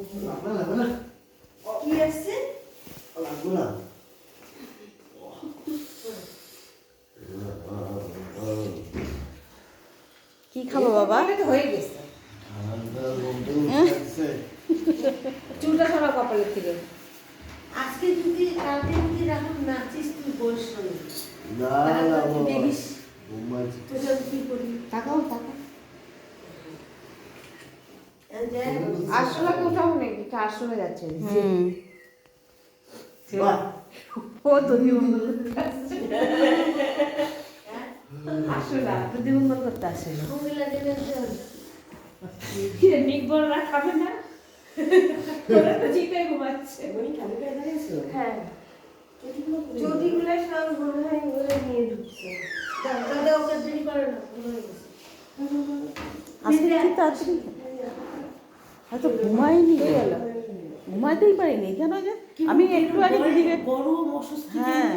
লাগবে লাগবে না কি আসছে লাগবে না কি খাব বাবা এটা হয়ে গেছে চুলটা সরা কপালের থেকে আজকে যদি কালকে যদি রাখুন নাচিস তুই বলিস না না না তুই দেখিস তাকাও আসলে কোথাও নেই আসলে যাচ্ছে হুম। ও তো দিমঙ্গল করতে আসলে তো দিমঙ্গল করতে আসে নিকবররা খাবে না? ওরা তো চিন্তায় ঘুমাচ্ছে। হ্যাঁ। চটিগুলো সব মনে হয় ওরা নিয়ে ঢুকছে। দাদা ওকে দেরি করে না ঘুমিয়ে গেছে। আজকে তাড়াতাড়ি? হয়তো ঘুমাইনি ঘুমাতেই পারিনি। কেন যে? আমি একটু আগে দিদিকে গরম অসুস্থ হ্যাঁ।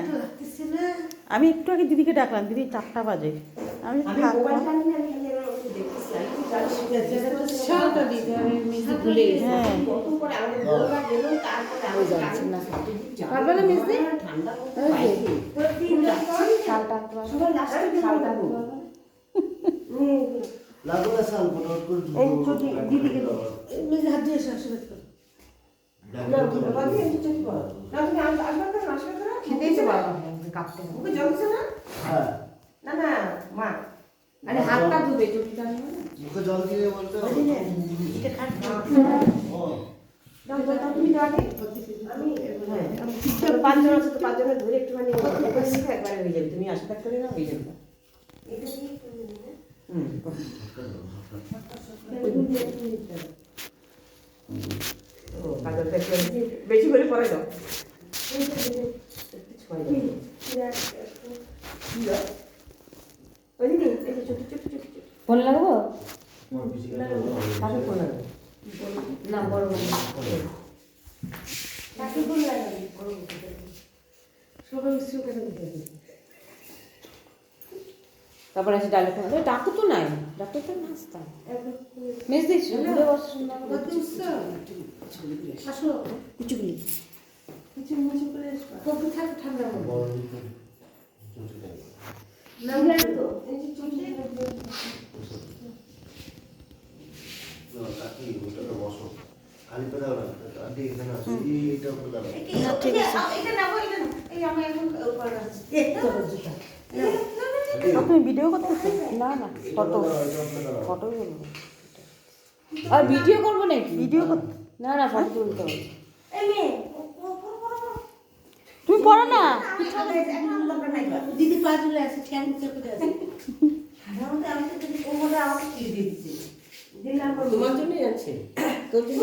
আমি একটু আগে দিদিকে ডাকলাম। দিদি চারটা বাজে। আমি। হ্যাঁ। না। না না। না। না, না, না? না? না, না, পাঁচজন আছে তো পাঁচজনের ধরে একটুখানি একবারে হয়ে যাবে। তুমি আশীর্বাদ করে নাও, হয়ে যাবে। এটা বেশি করে পরে দাও। ফোন লাগাবো না, বড় সবাই উৎসব কেন তারপর আছে ডালে ডাক্তার তো নাই ডাক্তার তো নাস্তাম মেজ আসো কুচুগুলি ঠিক আছে। এটা নাও এটা নাও এই আমি এখন উপরে আছে এই তো জুতা আপনি ভিডিও করতেছেন না না ফটো ফটো করব আর ভিডিও করব নাকি? ভিডিও করতে না না ফটো তুলতে হবে। তুমি পড়ো না। দিদি পা তুলে আছে ঠ্যাং চেপে আছে সাধারণত আমি তো যদি কোমরে আমাকে দিয়ে দিচ্ছে? তোমার জন্যই আছে। তোর জন্য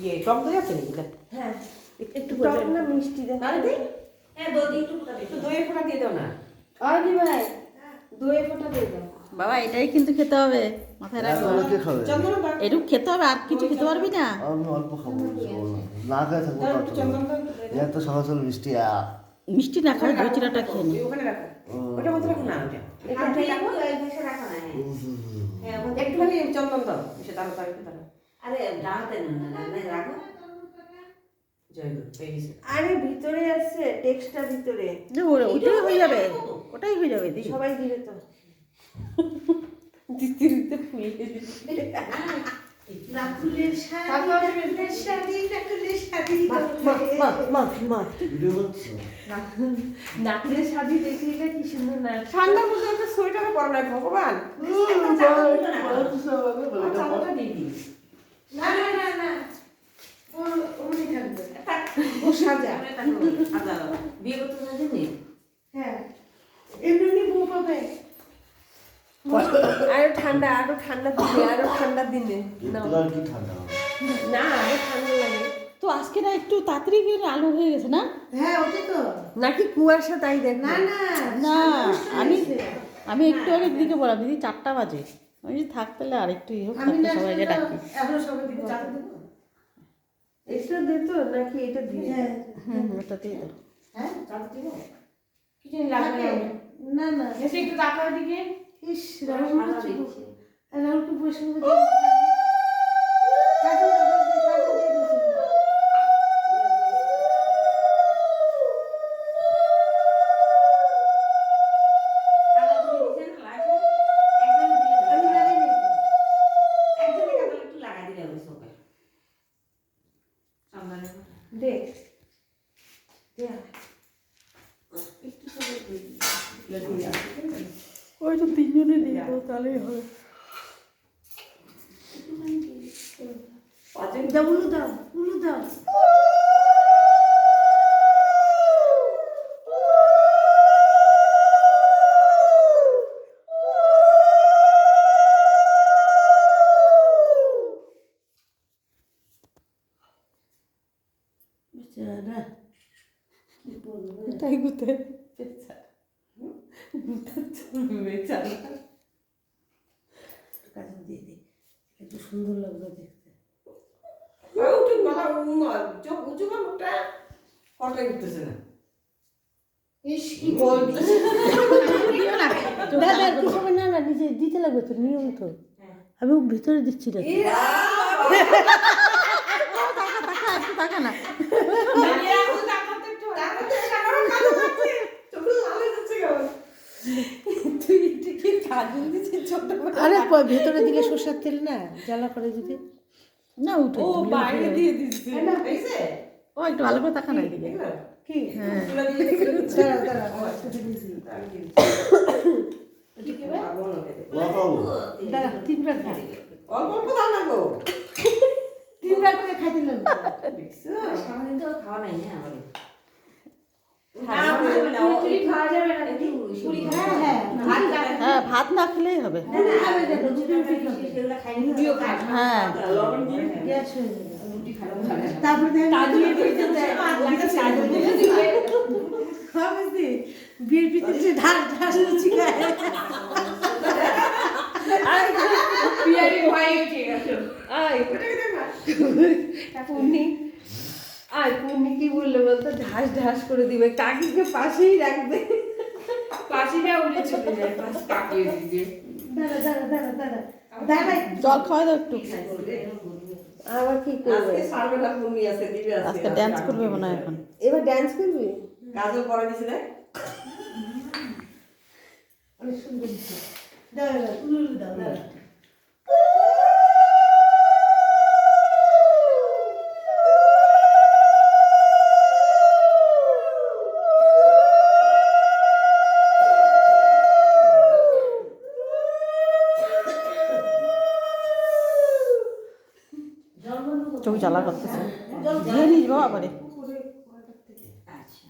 ইয়ে টক দই আছে নাকি? হ্যাঁ একটু টক না মিষ্টি দে। তাহলে দে। হ্যাঁ দই একটু ফোটা একটু দইয়ের ফোটা দিয়ে দাও না। আর দি ভাই? দইয়ের ফোটা দিয়ে দাও। বাবা এটাই কিন্তু খেতে হবে। মাথায় রাখো। এটুকু খেতে হবে আর কিছু খেতে পারবি না। আমি অল্প খাব না। না খাই থাকব এত সহজ সরল মিষ্টি মিষ্টি না খাই দই চিরাটা খেয়ে নি। ওখানে রাখো। ওটা মধ্যে রাখো না ওটা। এখানটাই রাখো হ্যাঁ, একটুখানি চন্দন দাও সে আরে না না না রাখো। ভিতরে আছে টেক্সটটা ভিতরে। ওরে- ওটাই হয়ে যাবে। ওটাই হয়ে যাবে দি সবাই দিবে তো। দিতে ফুলে না ঠান্ডা মধ্যে একটা সোয়েটার পরা নাই ভগবান। না না না না। ও ওমনি থাকবে। ও সাজা। আদা বিয়ে করতে যাচ্ছি হ্যাঁ। এমনি বউ পাবে। আরও ঠান্ডা আরও ঠান্ডা দিনে আরও ঠান্ডা দিনে। কি ঠান্ডা না আরও ঠান্ডা লাগে। তো আজকে না একটু তাড়াতাড়ি আলো হয়ে গেছে না? হ্যাঁ ওটাই তো। নাকি কুয়াশা তাই দেখ। না না না আমি আমি একটু আগে দিদিকে বললাম দিদি চারটা বাজে। আমি থাক তাহলে আর একটু হোক সবাইকে ডাকি। এখন সবাই দিকে চাতে দেবো এটা দে তো নাকি এটা দিয়ে? হ্যাঁ হ্যাঁ। ওটাতেই দাও। হ্যাঁ চাপ দিব। কিছু লাগবে না না না। এসে একটু তাকাও দিকে ইস রাহুল রাহুলকে বসে বসে কাজল কাজল দিয়ে দিয়েছে। আমি লাগাই নাই তো। দেখ ওই তো তিনজনে দিয়ে দেবো তাহলেই হবে দাও উলু দাও। উলু দাও। বেচারা। কি বলব? এটাই গুতে কাজল দিয়ে দে একটু সুন্দর লাগল দেখতে। উঠে গলা চোখ উঁচু কর মুখটা কটাই উঠতেছে না। ইস কি বলবি? দাদা কি হবে না না নিজে দিতে লাগবে তো নিয়ম তো। আমি ভিতরে দিচ্ছি না। একটু টাকা না তুই এটা কি কাজল দিছিস ছোট আরে প- ভেতরে দিলে সর্ষের তেল না? জ্বালা করে যদি। না উঠে ও বাইরে দিয়ে দিচ্ছে। দেখছে ও একটু ভালো করে টাকা না এদিকে। কি? হ্যাঁ। দাঁড়া দাঁড়া সেটা দিয়েছি। আমি দিচ্ছি। পাবো না খেতে। ওয়াকাবো দাঁড়া তিনবার খা অল্প অল্প দাও গো। তিনবার করে খাইতে লাগবে খাওয়া নাই না আমাদের পুরি খাওয়া যাবে না পুরি হ্যাঁ হ্যাঁ ভাত হ্যাঁ ভাত না খেলেই হবে। হ্যাঁ বিয়ের লুচি খায়। পূর্ণি আয় পূর্ণি কি বলল বলতো? ঢাস ঢাস করে দিবে। কাকিকে পাশেই রাখবে। পাশিটা উড়ে চলে যায়। পাশ কাটিয়ে দিবে। দাঁড়া দাঁড়া দাঁড়া দাঁড়া। দাঁড়া জল খাওয়া দাও একটু। আবার কি করবে? আজকে সারবে পূর্ণি আছে দিবে আছে আজকে ড্যান্স করবে মনে হয় এখন। এবার ড্যান্স করবি? কাজল পরা দিছে দেখ। অনেক সুন্দর দিচ্ছে দাঁড়া দাঁড়া উলু দাঁড়া। জ্বালা করতেছে। দিয়ে নিস বাবা করে আচ্ছা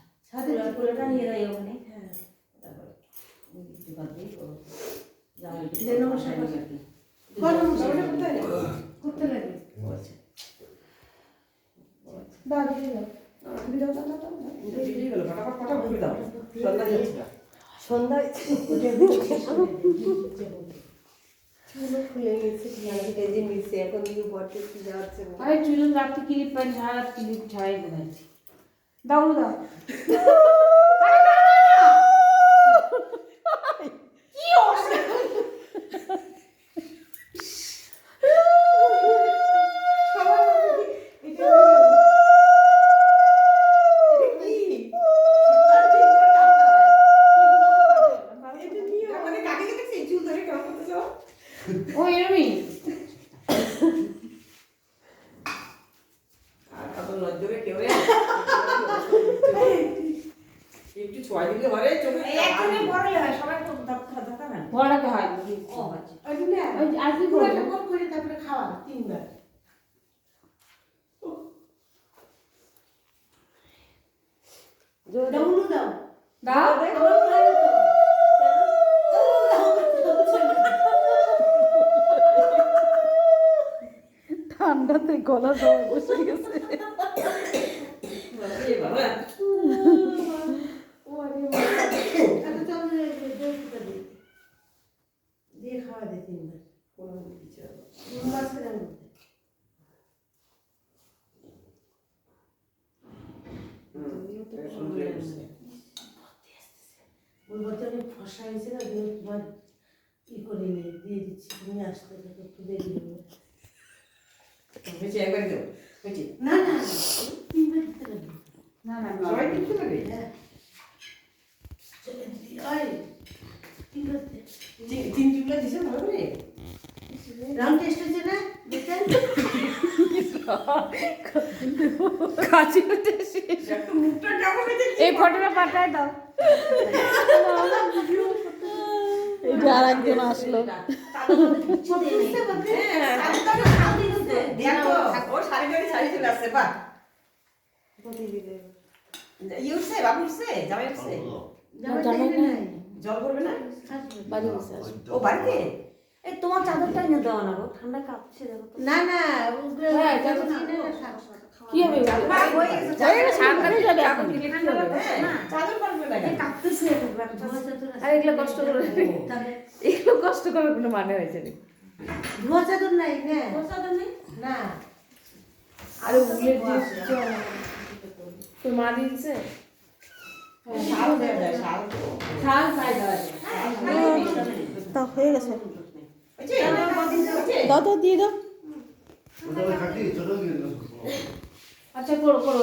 সন্ধ্যায় চুলো খুলে গেছে কেজি নিচ্ছে এখন নিউ বটে কি যাচ্ছে আরে চুল রাত্রি ক্লিপ সারা রাত ক্লিপ দাও দাও ও এরমই একটু ছয় দিলে ঘরে চোখে পড়াতে হয় ওই জন্য ওই আর কি পুরোটা করব গোল করে তারপরে খাওয়া তিনবার দাও। দাও। দাও। ঠান্ডাতে গলা সবাই বসে গেছে। দিয়ে খাওয়া দে তিনবার। কোনো কিছু তিন হুম, এটা সুন্দর লাগছে। ওই হয়েছে না দিয়ে তোমার ই করে নিয়ে দিয়ে দিচ্ছি তুমি আসতে থাকো একটু দেরি হবে। না না তিনবার দিতে না না সবাই দিতে পারবে? হ্যাঁ। তিন- দিছে ভালো করে? রাউন্ড টেস্ট না দেখেন? এই ফটোটা পাঠায় দাও এই আর একজন আসলো। হ্যাঁ, জল করবে না? বাড়ি ও বাড়িতে? এই তোমার চাদরটা এনে দাও না গো ঠান্ডা কাঁপছে দেখো না না হ্যাঁ। কি হবে? হয়ে হয়ে ধোয়া। আর এগুলো কষ্ট করে। এগুলো কষ্ট করার কোনো মানে হয়েছে না। ধোয়া চাদর নাই না। চাদর নেই? না। আরে উলের তো মা দিয়েছে? শাল দেয়া শাল শাল পাই দেওয়া তা হয়ে গেছে? দাও দাও দিয়ে দাও আচ্ছা করো করো।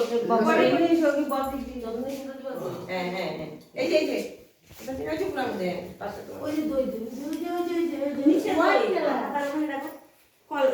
হ্যাঁ, হ্যাঁ, হ্যাঁ। এই যে, এই যে। এটা ঠিক আছে, পুরা মধ্যে। পাঁচটা তো। ওই যে দই দই নিচে। কল